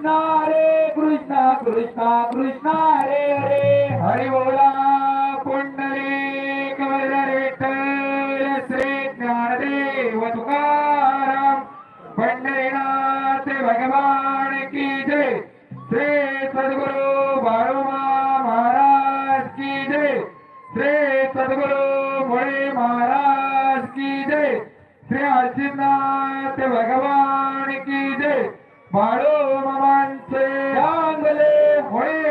कृष्ण हरे कृष्ण कृष्ण कृष्ण हरे हरे हरे बोला पुंडले कमलदार विठ्ठल श्री ज्ञानदेव तुकाराम पंढरीनाथ भगवान की जय. श्री सद्गुरु बाळोबा महाराज की जय. श्री सद्गुरु मुळे महाराज की जय. श्री अजिनाथ भगवान बाळो ममांचे चांगले मुळे